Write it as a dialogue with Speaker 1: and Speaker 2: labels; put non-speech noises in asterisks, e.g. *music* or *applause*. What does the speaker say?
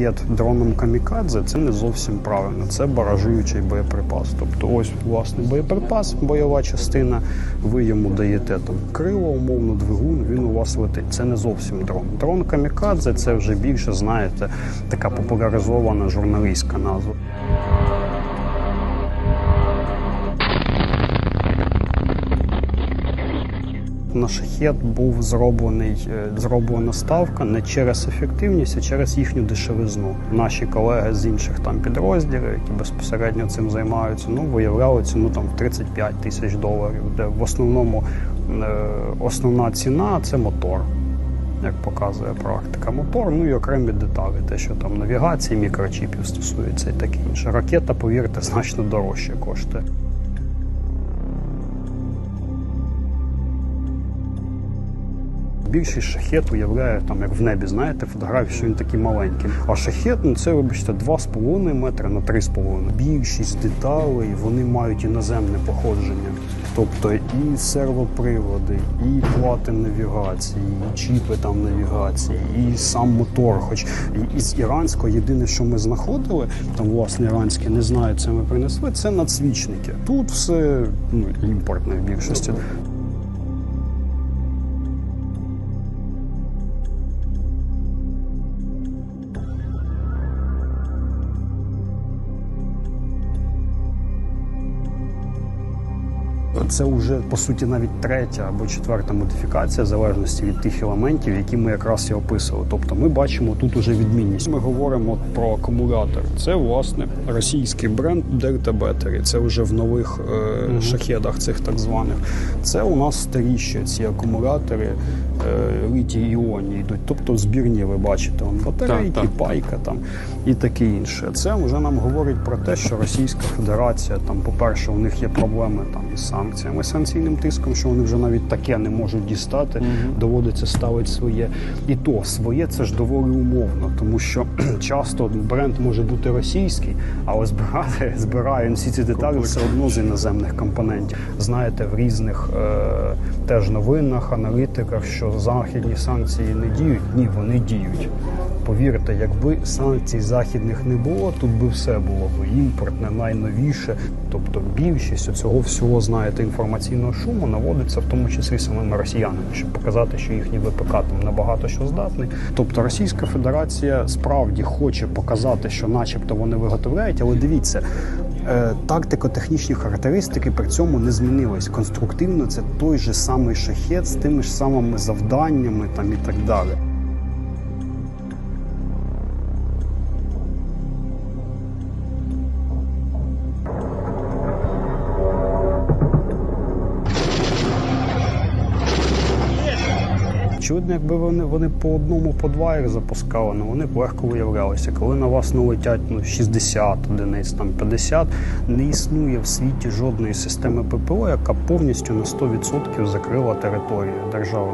Speaker 1: шахет дроном камікадзе це не зовсім правильно. Це баражуючий боєприпас. Тобто, ось власне боєприпас, бойова частина. Ви йому даєте там крило, умовно двигун. Він у вас летить. Це не зовсім дрон. Дрон камікадзе це вже більше знаєте, така популяризована журналістська назва. На шахет був зроблений е, зроблена ставка не через ефективність, а через їхню дешевизну. Наші колеги з інших там підрозділів, які безпосередньо цим займаються, ну виявляли ціну там в 35 тисяч доларів, де в основному е, основна ціна це мотор. Як показує практика, мотор, ну і окремі деталі, те, що там навігації, мікрочіпів стосується і таке інше. Ракета, повірте, *laughs* значно дорожче коштує. Більшість шахет уявляє там, як в небі, знаєте, фотографії, що він такий маленький. А шахет, ну це, вибачте, 2,5 метри на 3,5. Більшість деталей вони мають іноземне походження. Тобто і сервоприводи, і плати навігації, і чіпи там навігації, і сам мотор. Хоч і- із іранського єдине, що ми знаходили, там власне іранське, не знаю, це ми принесли, це надсвічники. Тут все ну, імпортне в більшості. Це вже по суті навіть третя або четверта модифікація, в залежності від тих елементів, які ми якраз і описували. Тобто ми бачимо тут уже відмінність. Ми говоримо про акумулятор. Це власне російський бренд Delta Battery. Це вже в нових е, шахедах цих так званих. Це у нас старіші ці акумулятори літій іонні йдуть. Тобто збірні, ви бачите, он батарейки,
Speaker 2: Так, так,
Speaker 1: пайка там і таке інше. Це вже нам говорить про те, що Російська Федерація там, по-перше, у них є проблеми там із санкціями, санкційним тиском, що вони вже навіть таке не можуть дістати, доводиться ставити своє. І то своє це ж доволі умовно, тому що *clears throat* часто бренд може бути російський, але збирати *laughs* збирає він всі ці деталі все одно з іноземних компонентів. Знаєте, в різних е, теж новинах, аналітиках, що західні санкції не діють. Ні, вони діють. Повірте, якби санкцій західних не було, тут би все було б імпортне, найновіше. Тобто більшість цього всього, знаєте, інформаційного шуму наводиться в тому числі самими росіянами, щоб показати, що їхній ВПК там набагато що здатний. Тобто Російська Федерація справді хоче показати, що, начебто, вони виготовляють, але дивіться. Е, Тактико-технічні характеристики при цьому не змінились. Конструктивно це той же самий шахет з тими ж самими завданнями там і так далі. Очевидно, якби вони, вони по одному, по два їх запускали, ну вони б легко виявлялися. Коли на вас налетять ну, 60 одиниць, там 50, не існує в світі жодної системи ППО, яка повністю на 100% закрила територію держави.